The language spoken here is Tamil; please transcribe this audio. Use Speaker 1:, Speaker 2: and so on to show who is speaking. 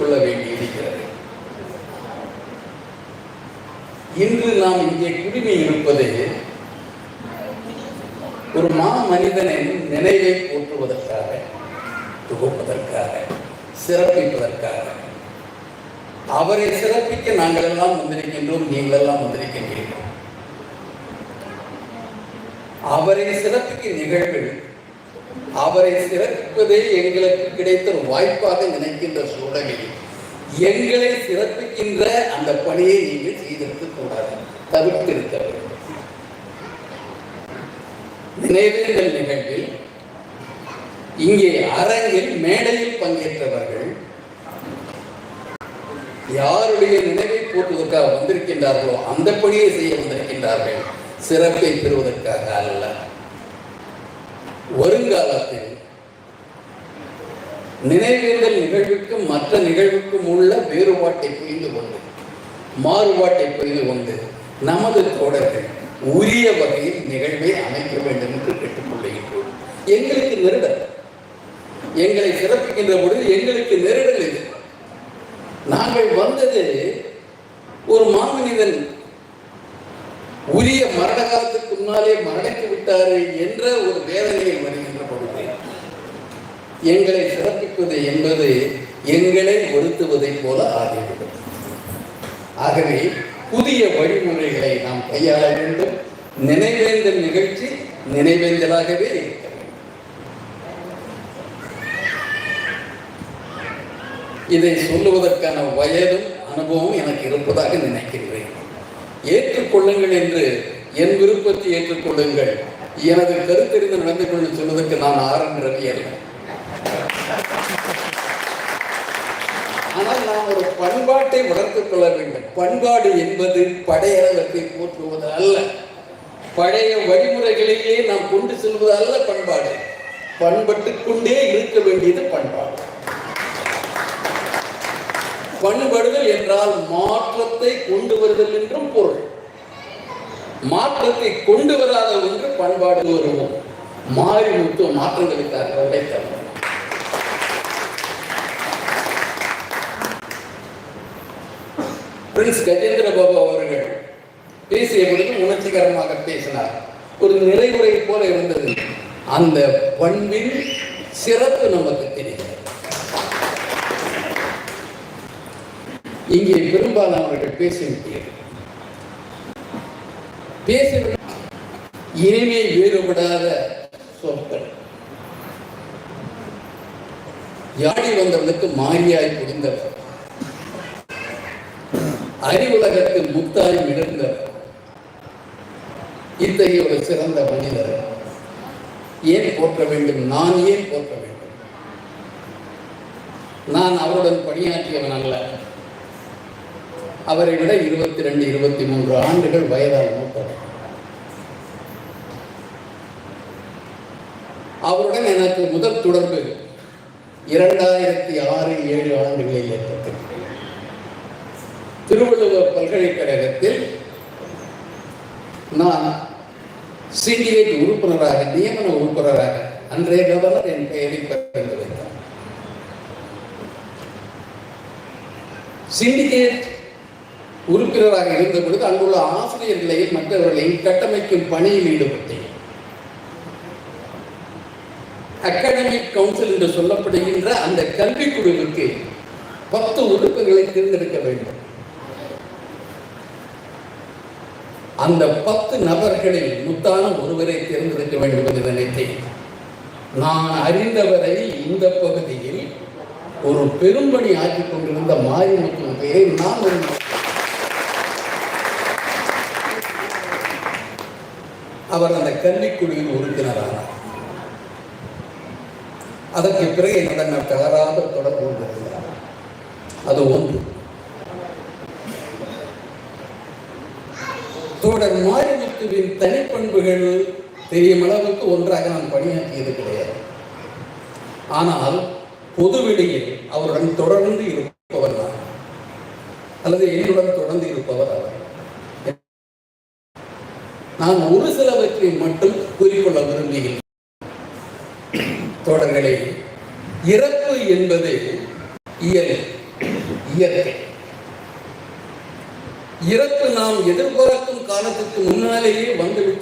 Speaker 1: கொள்ள வேண்டியிருக்கிறது இன்று நாம் இங்கே குடிமை இருப்பது ஒரு மா மனிதனின் நினைவை போற்றுவதற்காக தொகுப்பதற்காக சிறப்பிப்பதற்காக. அவரை சிறப்பிக்க நாங்கள் எல்லாம் வந்திருக்கின்றோம் நீங்கள் எல்லாம் வந்திருக்கின்றீர்கள். அவரை சிறப்பிக்கும் நிகழ்வு அவரை சிறப்பிப்பதே எங்களுக்கு கிடைத்த ஒரு வாய்ப்பாக நினைக்கின்ற சூழலில் எங்களை சிறப்பிக்கின்ற அந்த பணியை நீங்கள் செய்திருக்க கூடாது தவிர்த்திருக்க வேண்டும் நினைவேந்தல் நிகழ்வில் இங்கே அரங்கில் மேடையில் பங்கேற்றவர்கள் யாருடைய நினைவை போட்டுவதற்காக வந்திருக்கின்றார்களோ அந்த பணியை செய்ய வந்திருக்கின்றார்கள். சிறப்பை பெறுவதற்காக அல்ல. வருங்காலத்தில் நினைவேந்தல் நிகழ்வுக்கும் மற்ற நிகழ்வுக்கும் உள்ள வேறுபாட்டை புரிந்து கொண்டு மாறுபாட்டை புரிந்து கொண்டு நமது தோழர்கள் உரிய வகையில் நிகழ்வை அமைக்க வேண்டும் என்று கேட்டுக்கொள்கின்றோம். எங்களுக்கு நெருடல். எங்களை சிறப்பிக்கின்ற பொழுது எங்களுக்கு நெருடல் இது. நாங்கள் வந்தது ஒரு மாமனிதன் உரிய மரண காலத்துக்கு முன்னாலே மரணித்து விட்டாரு என்ற ஒரு வேதனையில் வருகின்ற பொழுது எங்களை சிறப்பிப்பது என்பது எங்களை ஒருத்துவதை போல ஆகிவிடும். ஆகவே புதிய வழிமுறைகளை நாம் கையாள வேண்டும். நினைவேந்தல் நிகழ்ச்சி நினைவேந்தலாகவே இருக்க இதை சொல்லுவதற்கான வயதும் அனுபவம் எனக்கு இருப்பதாக நினைக்கின்றேன். ஏற்றுக்கொள்ளுங்கள் என்று என் விருப்பத்தை ஏற்றுக்கொள்ளுங்கள். எனது கருத்தறிந்து நடந்து கொண்டு சொல்வதற்கு நான் ஆரம்ப ரவி அல்ல. ஆனால் நாம் ஒரு பண்பாட்டை வளர்த்துக் கொள்ள வேண்டும். பண்பாடு என்பது படையளவத்தை போற்றுவது அல்ல. பழைய வழிமுறைகளையே நாம் கொண்டு செல்வது அல்ல பண்பாடு. பண்பட்டுக் கொண்டே இருக்க வேண்டியது பண்பாடு. பண்படுதல் என்றால் மாற்றத்தை கொண்டு வருதல் என்றும் பொருள். மாற்றத்தை கொண்டு வராத ஒன்று பண்பாடு வருவோம். மாறி முத்து மாற்றங்களுக்காக உழைத்தவர் பிரின்ஸ் கஜேந்திர பாபு அவர்கள் பேசிய பொழுது உணர்ச்சிகரமாக பேசினார். ஒரு நிறைவுரை போல இருந்தது. அந்த பண்பின் சிறப்பு நமக்கு தெரியும். இங்கே பெரும்பாலானவர்கள் பேசிவிட்டீர்கள் பேச இனிமே வேறுபடாத சொற்கள். யாடி வந்தவனுக்கு மாரியாய் புரிந்தவர். அறிவுலகத்தில் முத்தாய் மிடர்ந்தவர் இத்தகைய ஒரு சிறந்த மனிதர். ஏன் போற்ற வேண்டும்? நான் ஏன் போற்ற வேண்டும்? நான் அவருடன் பணியாற்றியவன் அல்ல. அவரை விட இருபத்தி ரெண்டு இருபத்தி மூன்று ஆண்டுகள் வயதான மூத்தவர். அவருடன் எனக்கு முதல் தொடர்பு இரண்டாயிரத்தி ஆறு ஏழு ஆண்டுகளில் ஏற்பட்டது. திருவள்ளுவர் பல்கலைக்கழகத்தில் நான் சிண்டிகேட் உறுப்பினராக நியமன உறுப்பினராக அன்றைய கவர்னர் என் பெயரை பகிர்ந்து வைத்தார். சிண்டிகேட் உறுப்பினராக இருந்த பொழுது அங்குள்ள ஆசிரியர்களையும் மற்றவர்களையும் கட்டமைக்கும் பணியில் ஈடுபட்டேன். அகாடமிக் கவுன்சில் என்று சொல்லப்படுகின்ற அந்த கல்விக் குழுவுக்கு பத்து உறுப்பினர்களை தேர்ந்தெடுக்க வேண்டும். அந்த பத்து நபர்களில் முத்தான ஒருவரை தேர்ந்தெடுக்க வேண்டும் என்று நினைத்தேன். நான் அறிந்தவரை இந்த பகுதியில் ஒரு பெரும்பணி ஆக்கிக் கொண்டிருந்த மாரிமுத்து பெயரை நான் அவர் அந்த கன்னிக்குழுவின் உறுப்பினரானார் அதற்கு பிறகு என்னுடன் தகராத தொடர்பு கொண்டிருக்கிறார் அது ஒன்று. தோழர் மாரிமுத்துவின் தனிப்பண்புகள் தெரியும் அளவுக்கு ஒன்றாக நான் பணியாற்றியது கிடையாது. ஆனால் பொதுவெளியில் அவருடன் தொடர்ந்து இருப்பவர் தான் அல்லது என்னுடன் தொடர்ந்து இருப்பவர் அவர் நான் ஒரு சிலவற்றை மட்டும் கூறிக்கொள்ள விரும்புகிறேன். தொடர்களே இறப்பு என்பது இயல் இயற்கை. இறப்பு நாம் எதிர்பார்க்கும் காலத்துக்கு முன்னாலேயே வந்துவிட்ட